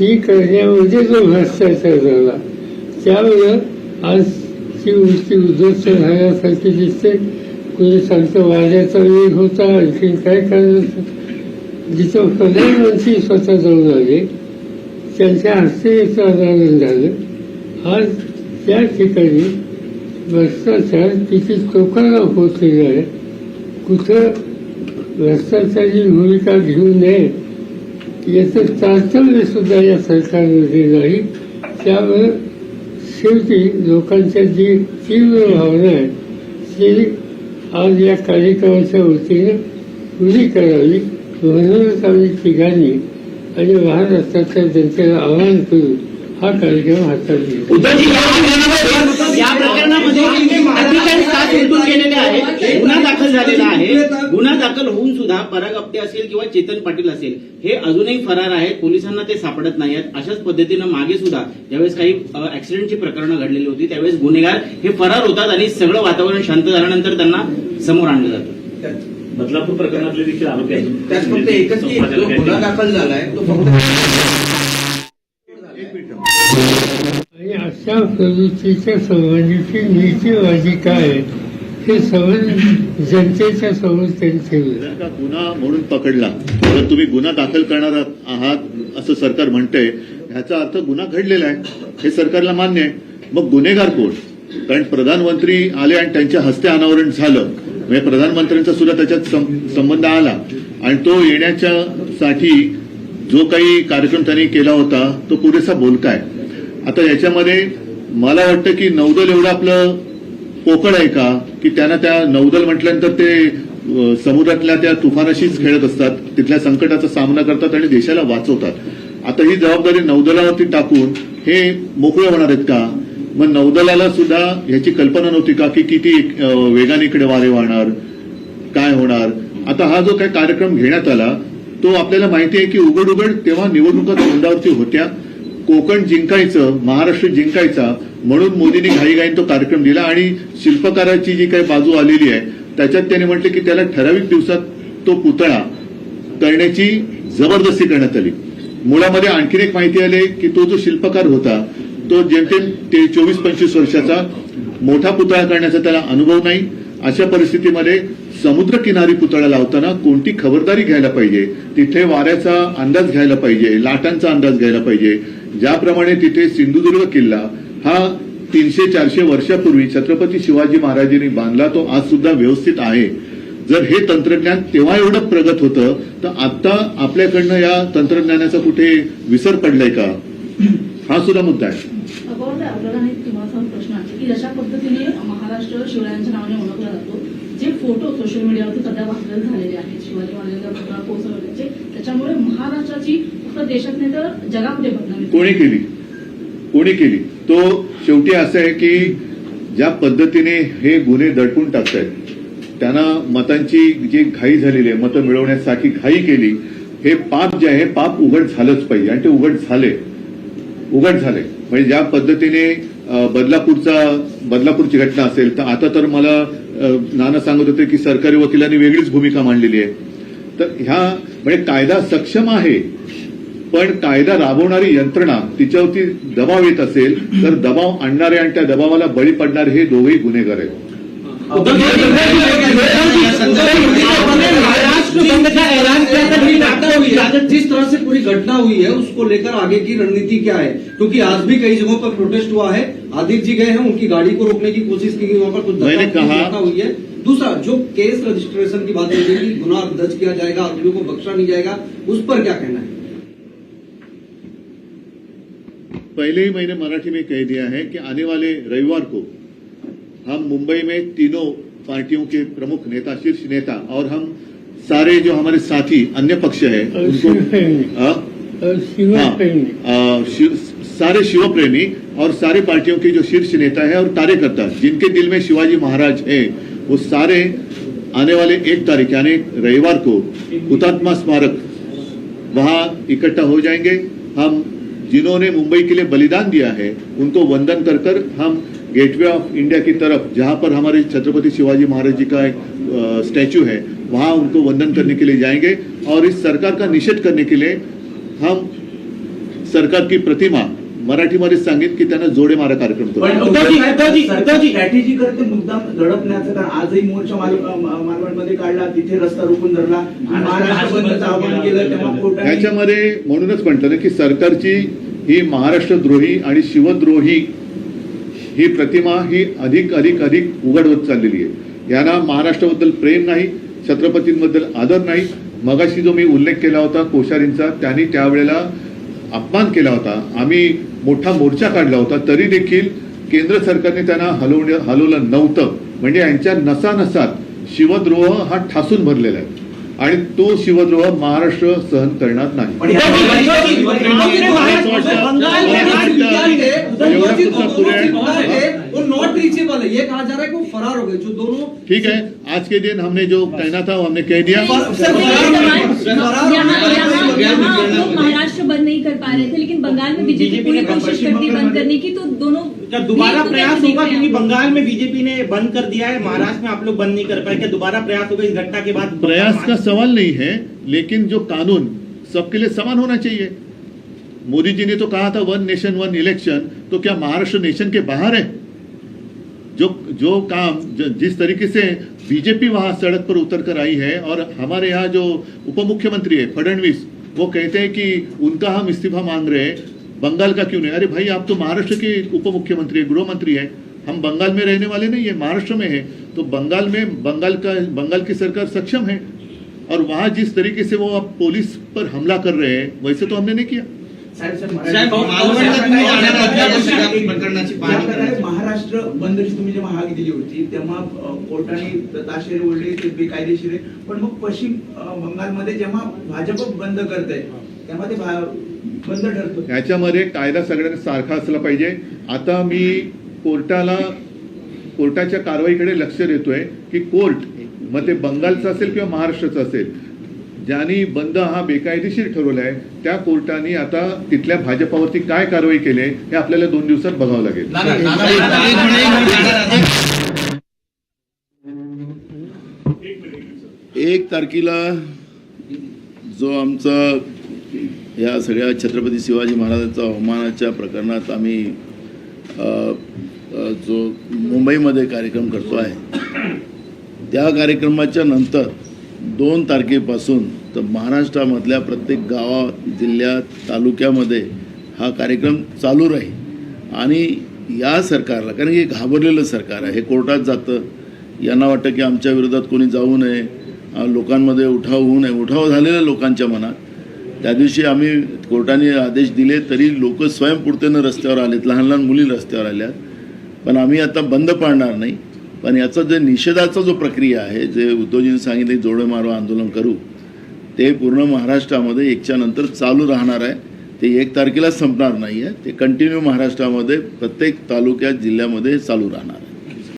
ही करण्यामध्ये म्हणजे जो भ्रष्टाचार झाला. त्यामुळं आज ती वृत्ती उद्ध्वस्त झाल्यासारखी दिसते. कोणी सांगतं वाद्याचा वेग होता आणखी काय कारण जिथं प्रधानमंत्री स्वतः जाऊन आले त्यांच्या हस्ते याचं झालं. आज त्या ठिकाणी भ्रष्टाचार किती टोकाला होत आहे. कुठं भ्रष्टाचाराची भूमिका घेऊ नये याचं चाचपण्य सुद्धा या सरकारमध्ये नाही. त्यामुळे शेवटी लोकांच्या जी तीव्र भावना आहे ती आज या कार्यक्रमाच्या वतीनं पुरी करावी म्हणूनच आम्ही ठिकाणी आणि महाराष्ट्राच्या जनतेला आवाहन करू. हा कार्यक्रम हातात घेतला उद्धवजी या प्रकरणामध्ये- उलटून गेलेले गुन्हा दाखल झालेला आहे. गुन्हा दाखल होऊन सुद्धा पराग आपटे असेल किंवा चेतन पाटील असेल हे अजूनही फरार आहेत. पोलिसांना ते सापडत नाही आहेत. अशाच पद्धतीनं मागे सुद्धा ज्यावेळेस काही ऍक्सिडेंटची प्रकरणं घडलेली होती त्यावेळेस गुन्हेगार हे फरार होतात आणि सगळं वातावरण शांत झाल्यानंतर त्यांना समोर आणलं जातं. बदलापूर प्रकरणातले देखील आरोपी आहेत. त्यात फक्त एकच गुन्हा दाखल झालाय तो फक्त आणि अशा प्रवृत्तीच्या संबंधीची नीती वाजिका आहे हे समज जनतेच्या समोर त्यांनी ठेवलं. का गुन्हा म्हणून पकडला तर तुम्ही गुन्हा दाखल करणार आहात असं सरकार म्हणतंय. ह्याचा अर्थ गुन्हा घडलेला आहे. हे सरकारला मान्य आहे. मग गुन्हेगार कोण? कारण प्रधानमंत्री आले आणि त्यांच्या हस्ते अनावरण झालं. म्हणजे प्रधानमंत्र्यांचा सुद्धा त्याच्यात संबंध आला. आणि तो येण्याच्या साठी जो काही कार्यक्रम त्यांनी केला होता तो पुरेसा बोलका आहे आता याच्यामध्ये मला वाटतं की नौदल एवढं आपलं पोकळ आहे का? की त्यांना त्या नौदल म्हटल्यानंतर ते समुद्रातल्या त्या तुफानाशीच खेळत असतात तिथल्या संकटाचा सामना करतात आणि देशाला वाचवतात. आता ही जबाबदारी नौदलावरती टाकून हे मोकळे होणार आहेत का? मग नौदलाला सुद्धा ह्याची कल्पना नव्हती का की किती वेगाने इकडे वारे वाहणार? काय होणार? आता हा जो काही कार्यक्रम घेण्यात आला तो आपल्याला माहिती आहे की उघड उघड तेव्हा निवडणुका तोंडावरती होत्या कोकण जिंकायचं महाराष्ट्र जिंकायचा म्हणून मोदींनी घाईघाईन तो कार्यक्रम दिला आणि शिल्पकाराची जी काही बाजू आलेली आहे त्याच्यात त्याने म्हटलं की त्याला ठराविक दिवसात तो पुतळा करण्याची जबरदस्ती करण्यात आली. मुळामध्ये आणखीन एक माहिती आली की तो जो शिल्पकार होता तो जेमतेम ते चोवीस पंचवीस वर्षाचा मोठा पुतळा करण्याचा त्याला अनुभव नाही. अशा परिस्थितीमध्ये समुद्र किनारी पुतळा लावताना कोणती खबरदारी घ्यायला पाहिजे? तिथे वाऱ्याचा अंदाज घ्यायला पाहिजे लाटांचा अंदाज घ्यायला पाहिजे ज्याप्रमाणे तिथे सिंधुदुर्ग किल्ला हा तीनशे चारशे वर्षापूर्वी छत्रपती शिवाजी महाराजांनी बांधला तो आज सुद्धा व्यवस्थित आहे. जर हे तंत्रज्ञान तेव्हा एवढं प्रगत होतं तर आता आपल्याकडनं या तंत्रज्ञानाचा कुठे विसर पडलाय का? हा सुद्धा मुद्दा आहे. अगोदर प्रश्न की जशा पद्धतीने महाराष्ट्र शिवरायांच्या नावाने ओळखला जातो जे फोटो सोशल मीडियावरती सध्या व्हायरल झालेले आहेत शिवाजी महाराजांचा पुतळा त्याच्यामुळे महाराष्ट्राची देशात नाही तर जगामध्ये कोणी केली? कोणी केली? तो शेवटी असं आहे की ज्या पद्धतीने हे गुन्हे दडपून टाकतायत त्यांना मतांची जी घाई झालेली आहे मतं मिळवण्यासाठी घाई केली हे पाप जे आहे पाप उघड झालंच पाहिजे. आणि ते उघड झाले. उघड झाले. म्हणजे ज्या पद्धतीने बदलापूरचा बदलापूरची घटना असेल तर आता तर मला नाना सांगत होते की सरकारी वकिलांनी वेगळीच भूमिका मांडलेली आहे. तर ह्या म्हणजे कायदा सक्षम आहे पण कायदा राबवणारी यंत्रणा तिच्यावरती दबाव येत असेल तर दबाव आणणारे आणि त्या दबावाला बळी पडणारे हे दोघेही गुन्हेगार आहेत. हुई है। जिस तरह से पूरी घटना हुई है उसको लेकर आगे की रणनीति क्या है क्योंकि आज भी कई जगहों पर प्रोटेस्ट हुआ है। आदित्य जी गए हैं उनकी गाड़ी को रोकने की कोशिश की गई वहाँ पर कुछ मैंने कहा- हुई है। दूसरा जो केस रजिस्ट्रेशन की बात हो है कि गुना दर्ज किया जाएगा आरोपियों को बख्शा नहीं जाएगा उस पर क्या कहना है? पहले ही मैंने मराठी में कह दिया है कि आने वाले रविवार को हम मुंबई में तीनों पार्टियों के प्रमुख नेता शीर्ष नेता और हम सारे जो हमारे साथी अन्य पक्ष है उनको शिवप्रेमी हाँ? हाँ, शिव- सारे शिवप्रेमी और सारे पार्टियों के जो शीर्ष नेता है और कार्यकर्ता जिनके दिल में शिवाजी महाराज है वो सारे आने वाले एक तारीख यानी रविवार को हुतात्मा स्मारक वहाँ इकट्ठा हो जाएँगे हम जिन्होंने मुंबई के लिए बलिदान दिया है, उनको वंदन कर कर हम गेटवे ऑफ़ इंडिया की तरफ़, जहाँ पर हमारे छत्रपति शिवाजी महाराज जी का एक स्टैचू है, वहाँ उनको वंदन करने के लिए जाएँगे और इस सरकार का निषेध करने के लिए हम सरकार की प्रतिमा मराठीमध्येच सांगेन की त्यांना जोडे मारा कार्यक्रम करते मुद्दाम दडपण्याचं कारण आजही मोर्चा मालवणमध्ये काढला तिथे रस्ता रोखून धरला. महाराष्ट्र आवाहन केलं म्हणूनच म्हटलं ना की सरकारची ही महाराष्ट्रद्रोही आणि शिवद्रोही ही प्रतिमा ही अधिक अधिक अधिक उघड होत चाललेली आहे. यांना महाराष्ट्राबद्दल प्रेम नाही छत्रपतींबद्दल आदर नाही. मगाशी जो मी उल्लेख केला होता कोश्यारींचा त्यांनी त्यावेळेला अपमान केला होता. आम्ही मोठा मोर्चा काढला होता तरी देखील केंद्र सरकारने त्यांना हलवण्या हलवलं नव्हतं म्हणजे यांच्या नसानसात शिवद्रोह हा ठासून भरलेला आहे आणि तो शिवद्रोह महाराष्ट्र सहन करणार नाही है, आहे. है, है है हो ठीक है आज के दिन हमने जो कहना था वो हमने कह दिया महाराष्ट्र बंद नहीं कर पा रहे थे लेकिन बंगाल में बीजेपी पूरी ने कोशिश पश्चिम करती बंद करने की तो दोनों क्या दोबारा प्रयास होगा क्योंकि बंगाल में बीजेपी ने बंद कर दिया है महाराष्ट्र में आप लोग बंद नहीं कर पाए क्या दोबारा प्रयास होगा इस घटना के बाद? प्रयास का सवाल नहीं है लेकिन जो कानून सबके लिए समान होना चाहिए। मोदी जी ने तो कहा था वन नेशन वन इलेक्शन तो क्या महाराष्ट्र नेशन के बाहर है? जो जो काम ज- जिस तरीके से बीजेपी वहाँ सड़क पर उतर कर आई है और हमारे यहाँ जो उप मुख्यमंत्री है फडणवीस वो कहते हैं कि उनका हम इस्तीफा मांग रहे हैं। बंगाल का क्यों नहीं? अरे भाई आप तो महाराष्ट्र के उप मुख्यमंत्री है गृह मंत्री है। हम बंगाल में रहने वाले नहीं है महाराष्ट्र में है। तो बंगाल में बंगाल का बंगाल की सरकार सक्षम है। और वहाँ जिस तरीके से वो अब पुलिस पर हमला कर रहे हैं वैसे तो हमने नहीं किया। साहेब, तुम्ही जेव्हा हाक दिली होती तेव्हा कोर्टाने ताशेरे ओढले ते बेकायदेशीर आहे. पण मग पश्चिम बंगालमध्ये जेव्हा भाजप बंद करते तेव्हा ते भा- बंद ठरतो. ह्याच्यामध्ये कायदा सगळ्यांना सारखा असला पाहिजे. आता मी कोर्टाला कोर्टाच्या कारवाईकडे लक्ष देतोय की कोर्ट मग ते बंगालचं असेल किंवा महाराष्ट्राचं असेल ज्यांनी बंद हा बेकायदेशीर ठरवला आहे त्या कोर्टाने आता तिथल्या भाजपावरती काय कारवाई केली आहे हे आपल्याला दोन दिवसात बघावं लागेल. एक तारखेला जो आमचा या सगळ्या छत्रपती शिवाजी महाराजांचा अवमानाच्या प्रकरणात आम्ही जो मुंबईमध्ये कार्यक्रम करतो आहे त्या कार्यक्रमाच्या नंतर दोन तारखेपासून तर महाराष्ट्रामधल्या प्रत्येक गावा जिल्ह्यात तालुक्यामध्ये हा कार्यक्रम चालू राहील. आणि या सरकारला कारण हे घाबरलेलं सरकार आहे हे कोर्टात जातं. यांना वाटतं की आमच्या विरोधात कोणी जाऊ नये लोकांमध्ये उठाव होऊ नये. उठाव झालेला लोकांच्या मनात. त्या दिवशी आम्ही कोर्टाने आदेश दिले तरी लोक स्वयंपुरतेनं रस्त्यावर आलेत लहान लहान मुली रस्त्यावर आल्यात. पण आम्ही आता बंद पाडणार नाही. पण याचा जे निषेधाचा जो प्रक्रिया आहे जे उद्धवजींनी सांगितले जोडे मारो आंदोलन करू ते पूर्ण महाराष्ट्रामध्ये एकच्या नंतर चालू राहणार आहे. ते एक तारखेला संपणार नाही आहे ते कंटिन्यू महाराष्ट्रामध्ये प्रत्येक तालुक्यात जिल्ह्यामध्ये चालू राहणार आहे.